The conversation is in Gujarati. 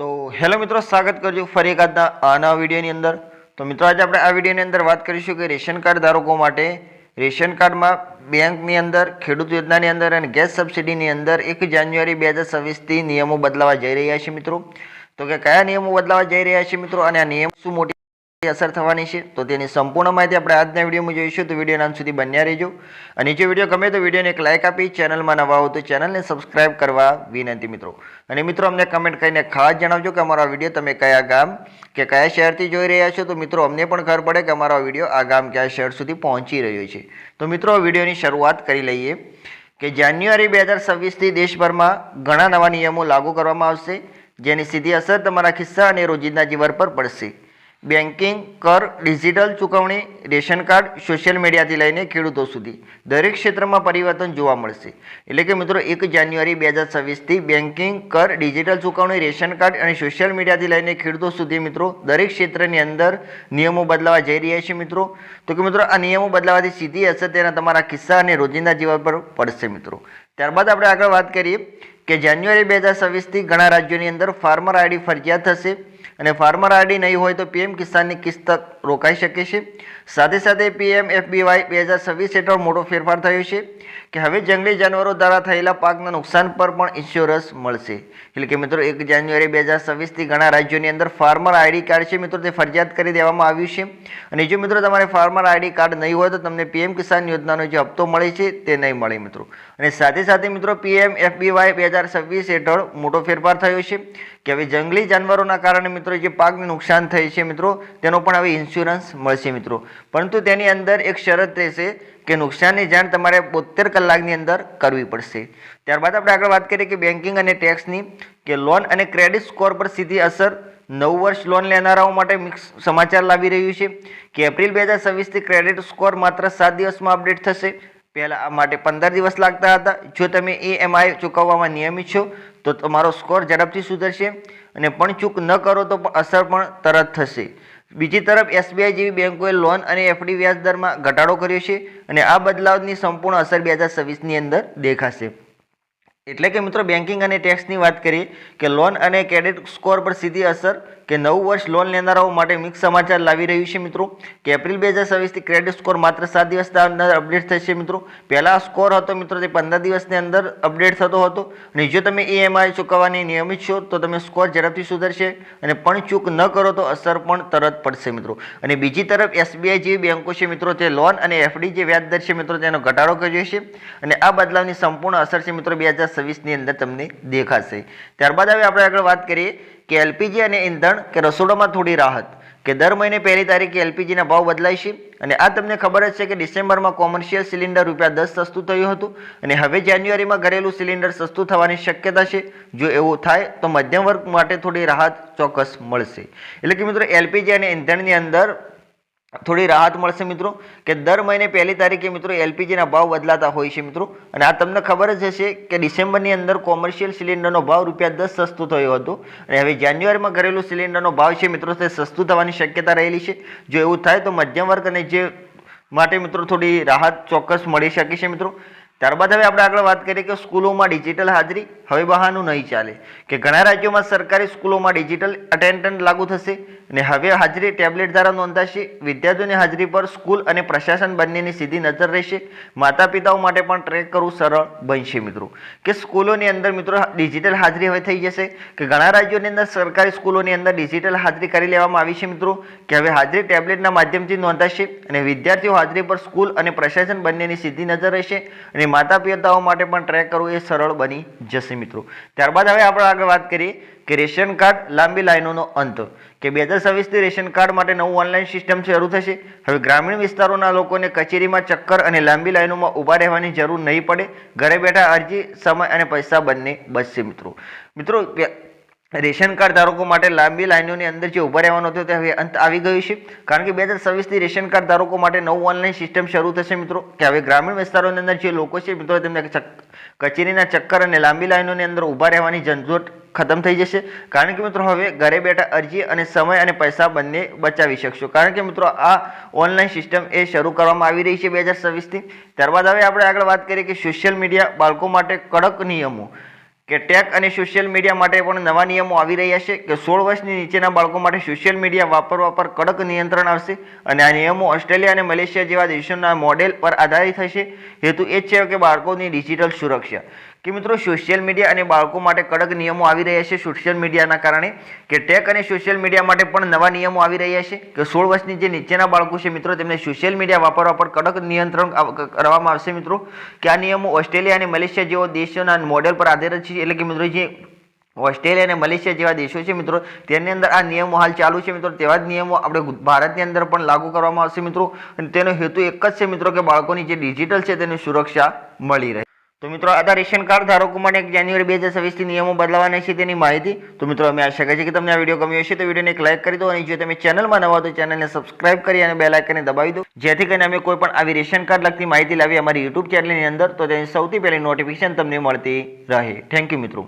તો હેલો મિત્રો, સ્વાગત કરજો ફરી એક આજના આના વિડીયોની અંદર. તો મિત્રો, આજે આપણે આ વિડીયોની અંદર વાત કરીશું કે રેશન કાર્ડ ધારકો માટે રેશન કાર્ડમાં બેંકની અંદર, ખેડૂત યોજનાની અંદર અને ગેસ સબસિડીની અંદર એક જાન્યુઆરી બે હજાર છવ્વીસથી નિયમો બદલાવા જઈ રહ્યા છે મિત્રો. તો કે કયા નિયમો બદલાવા જઈ રહ્યા છે મિત્રો? અને આ નિયમ શું મોટી અસર થવાની છે, તો તેની સંપૂર્ણ માહિતી આપણે આજના વિડીયોમાં જોઈશું. તો વીડિયો નામ સુધી બન્યા રહેજો. અને જો વીડિયો ગમે તો વિડીયોને એક લાઇક આપી, ચેનલમાં નવા હો તો ચેનલને સબસ્ક્રાઇબ કરવા વિનંતી મિત્રો. અને મિત્રો, અમને કમેન્ટ કરીને ખાસ જણાવજો કે અમારો વીડિયો તમે કયા ગામ કે કયા શહેરથી જોઈ રહ્યા છો. તો મિત્રો, અમને પણ ખબર પડે કે અમારો વીડિયો આ ગામ કયા શહેર સુધી પહોંચી રહ્યો છે. તો મિત્રો વિડીયોની શરૂઆત કરી લઈએ કે જાન્યુઆરી બે હજાર છવ્વીસથી દેશભરમાં ઘણા નવા નિયમો લાગુ કરવામાં આવશે, જેની સીધી અસર તમારા ખિસ્સા અને રોજિંદા જીવન પર પડશે. બેન્કિંગ કર, ડિજિટલ ચૂકવણી, રેશન કાર્ડ, સોશિયલ મીડિયાથી લઈને ખેડૂતો સુધી. દરેક ક્ષેત્રમાં પરિવર્તન જોવા મળશે. એટલે કે મિત્રો, એક જાન્યુઆરી બે હજાર છવ્વીસથી બેન્કિંગ કર, ડિજિટલ ચૂકવણી, રેશન કાર્ડ અને સોશિયલ મીડિયાથી લઈને ખેડૂતો સુધી મિત્રો, દરેક ક્ષેત્રની અંદર નિયમો બદલાવા જઈ રહ્યા છે મિત્રો. તો કે મિત્રો, આ નિયમો બદલાવાથી સીધી અસર તેના તમારા કિસ્સા અને રોજિંદા જીવન પર પડશે મિત્રો. ત્યારબાદ આપણે આગળ વાત કરીએ કે જાન્યુઆરી બે હજાર છવ્વીસથી ઘણા રાજ્યોની અંદર ફાર્મર આઈડી ફરજિયાત થશે અને ફાર્મર આઈડી નહીં હોય તો પીએમ કિસાનની કિસ્ત રોકાઈ શકે છે. સાથે સાથે પીએમ એફબીવાય બે હજાર છવ્વીસ હેઠળ મોટો ફેરફાર થયો છે કે હવે જંગલી જાનવરો દ્વારા થયેલા પાકના નુકસાન પર પણ ઇન્સ્યોરન્સ મળશે. એટલે કે મિત્રો, એક જાન્યુઆરી બે હજાર છવ્વીસથી ઘણા રાજ્યોની અંદર ફાર્મર આઈડી કાર્ડ છે. મિત્રો, તે ફરજિયાત કરી દેવામાં આવ્યું છે. અને જો મિત્રો, તમારે ફાર્મર આઈડી કાર્ડ નહીં હોય તો તમને પીએમ કિસાન યોજનાનો જે હપ્તો મળે છે તે નહીં મળે મિત્રો. અને સાથે સાથે મિત્રો, પીએમ એફબીવાય બે હજાર છવ્વીસ હેઠળ મોટો ફેરફાર થયો છે કે હવે જંગલી જાનવરોના કારણે મિત્રો જે પાકને નુકસાન થાય છે મિત્રો, તેનો પણ હવે ઇન્સ્યોરન્સ મળશે મિત્રો. પરંતુ તેની અંદર એક શરત રહેશે કે નુકસાનની જાણ તમારે બોતેર કલાકની અંદર કરવી પડશે. ત્યારબાદ આપણે આગળ વાત કરીએ કે બેન્કિંગ અને ટેક્સની કે લોન અને ક્રેડિટ સ્કોર પર સીધી અસર નવ વર્ષ લોન લેનારાઓ માટે મિક્સ સમાચાર લાવી રહ્યું છે કે એપ્રિલ બે હજાર છવ્વીસથી ક્રેડિટ સ્કોર માત્ર સાત દિવસમાં અપડેટ થશે. પહેલાં આ માટે પંદર દિવસ લાગતા હતા. જો તમે ઈએમઆઈ ચૂકવવામાં નિયમિત છો, તો તમારો સ્કોર ઝડપથી સુધરશે અને પણ ચૂક ન કરો તો અસર પણ તરત થશે. બીજી તરફ એસબીઆઈ જેવી બેંકોએ લોન અને એફડી વ્યાજ દરમાં ઘટાડો કર્યો છે અને આ બદલાવની સંપૂર્ણ અસર બે હજાર છવ્વીસની અંદર દેખાશે. એટલે કે મિત્રો બેન્કિંગ અને ટેક્સની વાત કરીએ કે લોન અને ક્રેડિટ સ્કોર પર સીધી અસર કે નવું વર્ષ લોન લેનારાઓ માટે મિક્સ સમાચાર લાવી રહ્યું છે મિત્રો. કે એપ્રિલ બે હજાર છવ્વીસથી ક્રેડિટ સ્કોર માત્ર સાત દિવસના અંદર અપડેટ થશે મિત્રો. પહેલાં સ્કોર હતો મિત્રો તે પંદર દિવસની અંદર અપડેટ થતો હતો. અને જો તમે ઈએમઆઈ ચૂકવવાની નિયમિત છો, તો તમે સ્કોર ઝડપથી સુધરશે અને પણ ચૂક ન કરો તો અસર પણ તરત પડશે મિત્રો. અને બીજી તરફ એસબીઆઈ જેવી બેંકો છે મિત્રો, તે લોન અને એફડી જે વ્યાજ દર છે મિત્રો, તેનો ઘટાડો કર્યો છે. અને આ બદલાવની સંપૂર્ણ અસર છે મિત્રો બે હજાર છવ્વીસની અંદર તમને દેખાશે. ત્યારબાદ હવે આપણે આગળ વાત કરીએ કે એલપીજી અને ઈંધણ કે રસોડામાં થોડી રાહત. કે દર મહિને પહેલી તારીખે એલપીજીના ભાવ બદલાય છે અને આ તમને ખબર જ છે કે ડિસેમ્બરમાં કોમર્શિયલ સિલિન્ડર રૂપિયા દસ સસ્તું થયું હતું અને હવે જાન્યુઆરીમાં ઘરેલું સિલિન્ડર સસ્તું થવાની શક્યતા છે. જો એવું થાય તો મધ્યમ વર્ગ માટે થોડી રાહત ચોક્કસ મળશે. એટલે કે મિત્રો, એલપીજી અને ઈંધણની અંદર થોડી રાહત મળશે મિત્રો, કે દર મહિને પહેલી તારીખે મિત્રો એલપીજીના ભાવ બદલાતા હોય છે મિત્રો. અને આ તમને ખબર જ હશે કે ડિસેમ્બરની અંદર કોમર્શિયલ સિલિન્ડરનો ભાવ રૂપિયા દસ સસ્તું થયો હતો. અને હવે જાન્યુઆરીમાં ઘરેલું સિલિન્ડરનો ભાવ છે મિત્રો તે સસ્તું થવાની શક્યતા રહેલી છે. જો એવું થાય તો મધ્યમ વર્ગ અને જે માટે મિત્રો થોડી રાહત ચોક્કસ મળી શકે છે મિત્રો. ત્યારબાદ હવે આપણે આગળ વાત કરીએ કે સ્કૂલોમાં ડિજિટલ હાજરી હવે બહાનું નહીં ચાલે. કે ઘણા રાજ્યોમાં સરકારી સ્કૂલોમાં ડિજિટલ અટેન્ડન્ટ લાગુ થશે અને હવે હાજરી ટેબ્લેટ દ્વારા નોંધાશે. વિદ્યાર્થીઓની હાજરી પર સ્કૂલ અને પ્રશાસન બંનેની સીધી નજર રહેશે. માતા પિતાઓ માટે પણ ટ્રેક કરવું સરળ બનશે મિત્રો. કે સ્કૂલોની અંદર મિત્રો ડિજિટલ હાજરી હવે થઈ જશે. કે ઘણા રાજ્યોની અંદર સરકારી સ્કૂલોની અંદર ડિજિટલ હાજરી કરી લેવામાં આવી છે મિત્રો. કે હવે હાજરી ટેબ્લેટના માધ્યમથી નોંધાશે અને વિદ્યાર્થીઓ હાજરી પર સ્કૂલ અને પ્રશાસન બંનેની સીધી નજર રહેશે અને માતા પિતાઓ માટે પણ ટ્રેક કરવું એ સરળ બની જશે મિત્રો. ત્યારબાદ હવે આપણે આગળ વાત કરીએ કે રેશન કાર્ડ લાંબી લાઈનોનો અંત. કે બે હજાર છવ્વીસથી રેશન કાર્ડ માટે નવું ઓનલાઈન સિસ્ટમ શરૂ થશે. હવે ગ્રામીણ વિસ્તારોના લોકોને કચેરીમાં ચક્કર અને લાંબી લાઈનોમાં ઊભા રહેવાની જરૂર નહીં પડે. ઘરે બેઠા અરજી, સમય અને પૈસા બંને બચશે મિત્રો. મિત્રો રેશન કાર્ડ ધારકો માટે લાંબી લાઈનોની અંદર જે ઊભા રહેવાનો હતો તે હવે અંત આવી ગયું છે. કારણ કે બે હજાર છવ્વીસથી રેશન કાર્ડ ધારકો માટે નવું ઓનલાઈન સિસ્ટમ શરૂ થશે મિત્રો. કે હવે ગ્રામીણ વિસ્તારોની અંદર જે લોકો છે મિત્રો, તેમને કચેરીના ચક્કર અને લાંબી લાઈનોની અંદર ઊભા રહેવાની ઝંઝટ ખતમ થઈ જશે. કારણ કે મિત્રો, હવે ઘરે બેઠા અરજી અને સમય અને પૈસા બંને બચાવી શકશો. કારણ કે મિત્રો, આ ઓનલાઈન સિસ્ટમ એ શરૂ કરવામાં આવી રહી છે બે હજાર છવ્વીસથી ત્યારબાદ હવે આપણે આગળ વાત કરીએ કે સોશિયલ મીડિયા બાળકો માટે કડક નિયમો. કે ટેક અને સોશિયલ મીડિયા માટે પણ નવા નિયમો આવી રહ્યા છે કે સોળ વર્ષની નીચેના બાળકો માટે સોશિયલ મીડિયા વાપરવા પર કડક નિયંત્રણ આવશે અને આ નિયમો ઓસ્ટ્રેલિયા અને મલેશિયા જેવા દેશોના મોડેલ પર આધારિત હશે. હેતુ એ છે કે બાળકોની ડિજિટલ સુરક્ષા. કે મિત્રો સોશિયલ મીડિયા અને બાળકો માટે કડક નિયમો આવી રહ્યા છે. સોશિયલ મીડિયાના કારણે કે ટેક અને સોશિયલ મીડિયા માટે પણ નવા નિયમો આવી રહ્યા છે કે સોળ વર્ષની જે નીચેના બાળકો છે મિત્રો, તેમને સોશિયલ મીડિયા વાપરવા પર કડક નિયંત્રણ કરવામાં આવશે મિત્રો. કે આ નિયમો ઓસ્ટ્રેલિયા અને મલેશિયા જેવા દેશોના મોડેલ પર આધારિત છે. એટલે કે મિત્રો જે ઓસ્ટ્રેલિયા અને મલેશિયા જેવા દેશો છે મિત્રો, તેની અંદર આ નિયમો હાલ ચાલુ છે મિત્રો. તેવા જ નિયમો આપણે ભારતની અંદર પણ લાગુ કરવામાં આવશે મિત્રો. અને તેનો હેતુ એક જ છે મિત્રો કે બાળકોની જે ડિજિટલ છે તેની સુરક્ષા મળી રહે. તો મિત્રો, આ રેશન કાર્ડ ધારકો માટે એક જાન્યુઆરી બે હજાર છવ્વીસથી નિયમો બદલાવાના છે તેની માહિતી, તો મિત્રો, અમે આશા કરીએ છીએ કે તમને આ વીડિયો ગમ્યો હશે, તો વિડીયોને એક લાઇક કરી દો અને જો તમે ચેનલમાં નવા તો ચેનલને સબસ્ક્રાઇબ કરી અને બે લાઇકને દબાવી દો. જેથી કરીને અમે કોઈ પણ આવી રેશન કાર્ડ લગતી માહિતી લાવી અમારી યુટ્યુબ ચેનલની અંદર, તો તેની સૌથી પહેલી નોટિફિકેશન તમને મળતી રહે. થેન્ક યુ મિત્રો.